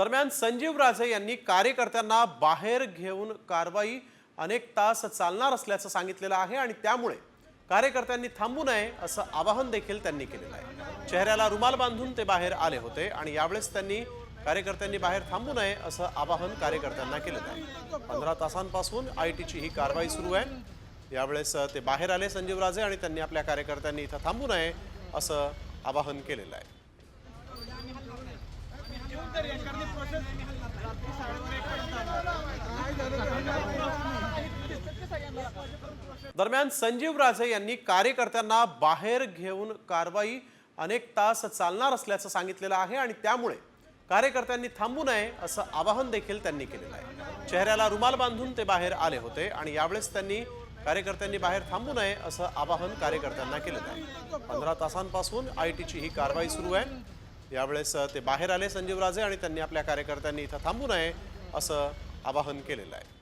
दरम्यान संजीव राजे यांनी कार्यकर्त्यांना बाहेर घेऊन कारवाई अनेक तास चालणार असल्याचं सांगितलेलं आहे आणि त्यामुळे कार्यकर्त्यांनी थांबू नये असं आवाहन देखील त्यांनी केलेलं आहे. चेहऱ्याला रुमाल बांधून ते बाहेर आले होते आणि यावेळेस त्यांनी कार्यकर्त्यांनी बाहेर थांबू नये असं आवाहन कार्यकर्त्यांना केलेलं आहे. पंधरा तासांपासून आय टीची ही कारवाई सुरू आहे. यावेळेस ते बाहेर आले संजीव राजे आणि त्यांनी आपल्या कार्यकर्त्यांनी इथं थांबू नये असं आवाहन केलेलं आहे. दरम्यान संजीव राजे यांनी कार्यकर्त्यांना बाहेर घेऊन कारवाई अनेक तास चालणार असल्याचं सांगितलेलं आहे आणि त्यामुळे कार्यकर्त्यांनी थांबू नये असं आवाहन देखील त्यांनी केलेलं आहे. चेहऱ्याला रुमाल बांधून ते बाहेर आले होते आणि यावेळेस त्यांनी कार्यकर्त्यांनी बाहेर थांबू नये असं आवाहन कार्यकर्त्यांना केलेलं आहे. पंधरा तासांपासून आय टीची ही कारवाई सुरू आहे. यावेळेस ते बाहेर आले संजीव राजे आणि त्यांनी आपल्या कार्यकर्त्यांनी इथं थांबू नये असं आवाहन केलेलं आहे.